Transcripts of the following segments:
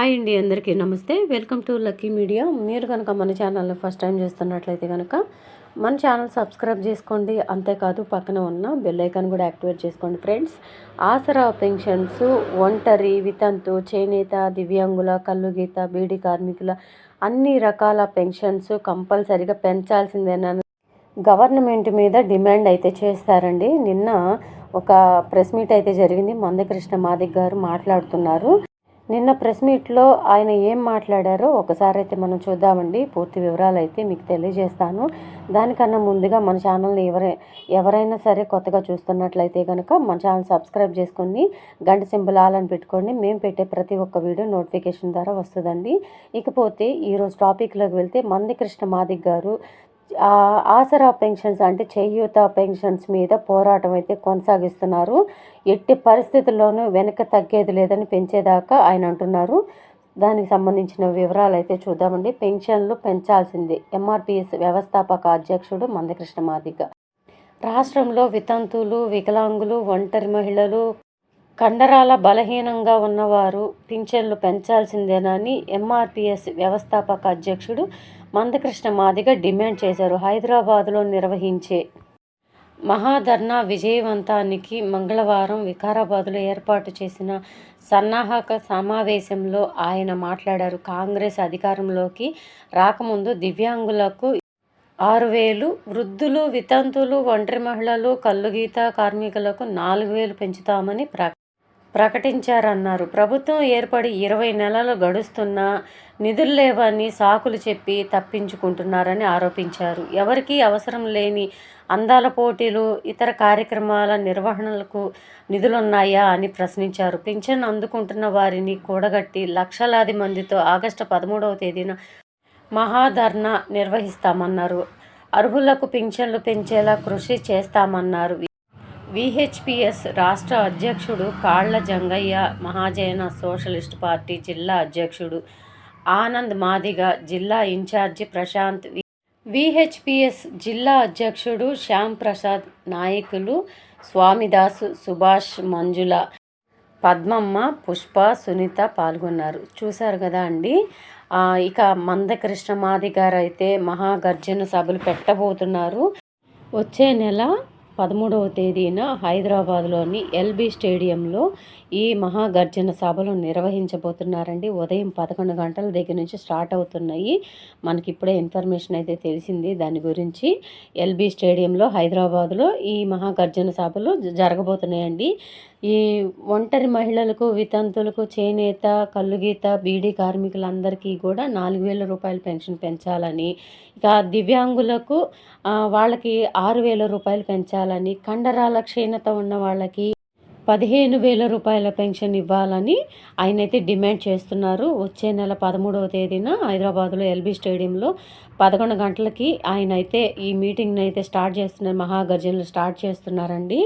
Hi అండి అందరికీ. నమస్తే. Welcome to lucky media. మీరు కనుక మన ఛానల్ని ఫస్ట్ టైం చేస్తున్నట్లయితే కనుక మన ఛానల్ సబ్స్క్రైబ్ చేసుకోండి. అంతేకాదు పక్కన ఉన్న బెల్ ఐకాన్ కూడా యాక్టివేట్ చేసుకోండి ఫ్రెండ్స్. ఆసరా పెన్షన్స్ ఒంటరి వితంతు చేనేత దివ్యాంగుల కల్లుగీత బీడీ కార్మికుల అన్ని రకాల పెన్షన్స్ కంపల్సరిగా పెంచాల్సిందేనని గవర్నమెంట్ మీద డిమాండ్ అయితే చేస్తారండి. నిన్న ఒక ప్రెస్ మీట్ అయితే జరిగింది. మందకృష్ణ మాదిక్ గారు మాట్లాడుతున్నారు. నిన్న ప్రెస్ మీట్లో ఆయన ఏం మాట్లాడారో ఒకసారి అయితే మనం చూద్దామండి. పూర్తి వివరాలు అయితే మీకు తెలియజేస్తాను. దానికన్నా ముందుగా మన ఛానల్ని ఎవరై ఎవరైనా సరే కొత్తగా చూస్తున్నట్లయితే కనుక మన ఛానల్ సబ్స్క్రైబ్ చేసుకొని గంట సింబల్ ఆలని పెట్టుకోండి. మేము పెట్టే ప్రతి ఒక్క వీడియో నోటిఫికేషన్ ద్వారా వస్తుందండి. ఇకపోతే ఈరోజు టాపిక్లోకి వెళ్తే మంది కృష్ణ మాదిక్ గారు ఆసరా పెన్షన్స్ అంటే చేయూత పెన్షన్స్ మీద పోరాటం అయితే కొనసాగిస్తున్నారు. ఎట్టి పరిస్థితుల్లోనూ వెనక తగ్గేది లేదని పెంచేదాకా ఆయన అంటున్నారు. దానికి సంబంధించిన వివరాలు అయితే చూద్దామండి. పెన్షన్లు పెంచాల్సిందే. ఎంఆర్పిఎస్ వ్యవస్థాపక అధ్యక్షుడు మందకృష్ణ మాదిగ. రాష్ట్రంలో వితంతులు వికలాంగులు ఒంటరి మహిళలు కండరాల బలహీనంగా ఉన్నవారు పింఛన్లు పెంచాల్సిందేనని ఎంఆర్పిఎస్ వ్యవస్థాపక అధ్యక్షుడు మందకృష్ణ మాదిగ డిమాండ్ చేశారు హైదరాబాద్లో నిర్వహించే మహాధర్నా విజయవంతానికి మంగళవారం వికారాబాద్లో ఏర్పాటు చేసిన సన్నాహక సమావేశంలో ఆయన మాట్లాడారు. కాంగ్రెస్ అధికారంలోకి రాకముందు దివ్యాంగులకు ఆరు వేలు వృద్ధులు వితంతులు ఒంటరి మహిళలు కల్లుగీత కార్మికులకు నాలుగు వేలు పెంచుతామని ప్ర ప్రకటించారన్నారు. ప్రభుత్వం ఏర్పడి ఇరవై నెలలు గడుస్తున్నా నిధులు లేవని సాకులు చెప్పి తప్పించుకుంటున్నారని ఆరోపించారు. ఎవరికీ అవసరం లేని అందాల పోటీలు ఇతర కార్యక్రమాల నిర్వహణలకు నిధులున్నాయా అని ప్రశ్నించారు. పింఛన్ అందుకుంటున్న వారిని కూడగట్టి లక్షలాది మందితో ఆగస్టు పదమూడవ తేదీన మహాధర్నా నిర్వహిస్తామన్నారు. అర్హులకు పింఛన్లు పెంచేలా కృషి చేస్తామన్నారు. విహెచ్పిఎస్ రాష్ట్ర అధ్యక్షుడు కాళ్ళ జంగయ్య మహాజన సోషలిస్ట్ పార్టీ జిల్లా అధ్యక్షుడు ఆనంద్ మాదిగ జిల్లా ఇన్ఛార్జి ప్రశాంత్ విహెచ్పిఎస్ జిల్లా అధ్యక్షుడు శ్యామ్ ప్రసాద్ నాయకులు స్వామిదాసు సుభాష్ మంజుల పద్మమ్మ పుష్ప సునీత పాల్గొన్నారు. చూశారు కదా అండి? ఇక మందకృష్ణ మాది గారు అయితే మహాగర్జన సభలు పెట్టబోతున్నారు. వచ్చే నెల పదమూడవ తేదీన హైదరాబాద్లోని ఎల్బీ స్టేడియంలో ఈ మహాగర్జన సభలు నిర్వహించబోతున్నారండి. ఉదయం పదకొండు గంటల దగ్గర నుంచి స్టార్ట్ అవుతున్నాయి. మనకి ఇప్పుడే ఇన్ఫర్మేషన్ అయితే తెలిసింది. దాని గురించి ఎల్బీ స్టేడియంలో హైదరాబాద్లో ఈ మహాగర్జన సభలు జరగబోతున్నాయండి. ఈ ఒంటరి మహిళలకు వితంతులకు చేనేత కల్లుగీత బీడీ కార్మికులందరికీ కూడా నాలుగు వేల రూపాయల పెన్షన్ పెంచాలని ఇక దివ్యాంగులకు వాళ్ళకి ఆరు వేల రూపాయలు పెంచాలని కండరాల క్షీణత ఉన్న వాళ్ళకి పదిహేను వేల రూపాయల పెన్షన్ ఇవ్వాలని ఆయన అయితే డిమాండ్ చేస్తున్నారు. వచ్చే నెల పదమూడవ తేదీన హైదరాబాద్లో ఎల్బీ స్టేడియంలో పదకొండు గంటలకి ఆయన అయితే ఈ మీటింగ్ని అయితే స్టార్ట్ చేస్తున్నారు. మహాగర్జనలు స్టార్ట్ చేస్తున్నారండి.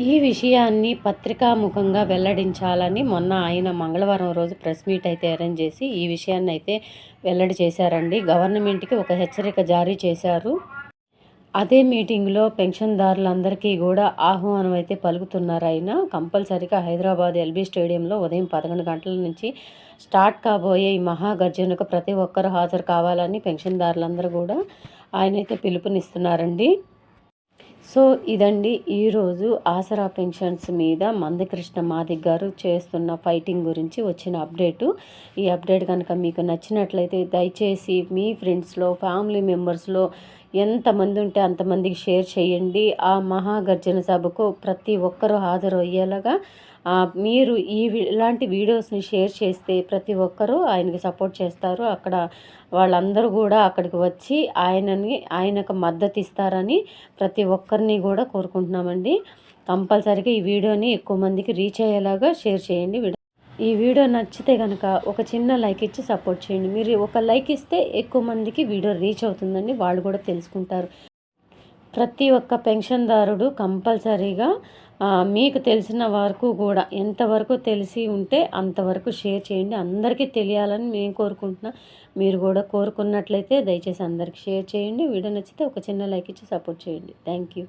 ఈ విషయాన్ని పత్రికాముఖంగా వెల్లడించాలని మొన్న ఆయన మంగళవారం రోజు ప్రెస్ మీట్ అయితే అరేంజ్ చేసి ఈ విషయాన్ని అయితే వెల్లడి చేశారండి. గవర్నమెంట్కి ఒక హెచ్చరిక జారీ చేశారు. అదే మీటింగ్లో పెన్షన్దారులందరికీ కూడా ఆహ్వానం అయితే పలుకుతున్నారు. ఆయన కంపల్సరిగా హైదరాబాద్ ఎల్బీ స్టేడియంలో ఉదయం పదకొండు గంటల నుంచి స్టార్ట్ కాబోయే ఈ మహాగర్జనకు ప్రతి ఒక్కరు హాజరు కావాలని పెన్షన్దారులందరూ కూడా ఆయన అయితే పిలుపునిస్తున్నారండి. సో ఇదండి ఈరోజు ఆసరా పెన్షన్స్ మీద మందకృష్ణ మాదిక్ గారు చేస్తున్న ఫైటింగ్ గురించి వచ్చిన అప్డేటు. ఈ అప్డేట్ కనుక మీకు నచ్చినట్లయితే దయచేసి మీ ఫ్రెండ్స్లో ఫ్యామిలీ మెంబర్స్లో ఎంతమంది ఉంటే అంతమందికి షేర్ చేయండి. ఆ మహాగర్జన సభకు ప్రతి ఒక్కరూ హాజరు అయ్యేలాగా మీరు ఈ ఇలాంటి వీడియోస్ని షేర్ చేస్తే ప్రతి ఒక్కరూ ఆయనకి సపోర్ట్ చేస్తారు. అక్కడ వాళ్ళందరూ కూడా అక్కడికి వచ్చి ఆయనని ఆయనకు మద్దతు ఇస్తారని ప్రతి ఒక్కరిని కూడా కోరుకుంటున్నామండి. కంపల్సరీగా ఈ వీడియోని ఎక్కువ మందికి రీచ్ అయ్యేలాగా షేర్ చేయండి. ఈ వీడియో నచ్చితే కనుక ఒక చిన్న లైక్ ఇచ్చి సపోర్ట్ చేయండి. మీరు ఒక లైక్ ఇస్తే ఎక్కువ మందికి వీడియో రీచ్ అవుతుందండి వాళ్ళు కూడా తెలుసుకుంటారు. ప్రతి ఒక్క పెన్షన్దారుడు కంపల్సరీగా మీకు తెలిసిన వరకు కూడా ఎంతవరకు తెలిసి ఉంటే అంతవరకు షేర్ చేయండి. అందరికీ తెలియాలని మేము కోరుకుంటున్నాం. మీరు కూడా కోరుకున్నట్లయితే దయచేసి అందరికి షేర్ చేయండి. వీడియో నచ్చితే ఒక చిన్న లైక్ ఇచ్చి సపోర్ట్ చేయండి. Thank you.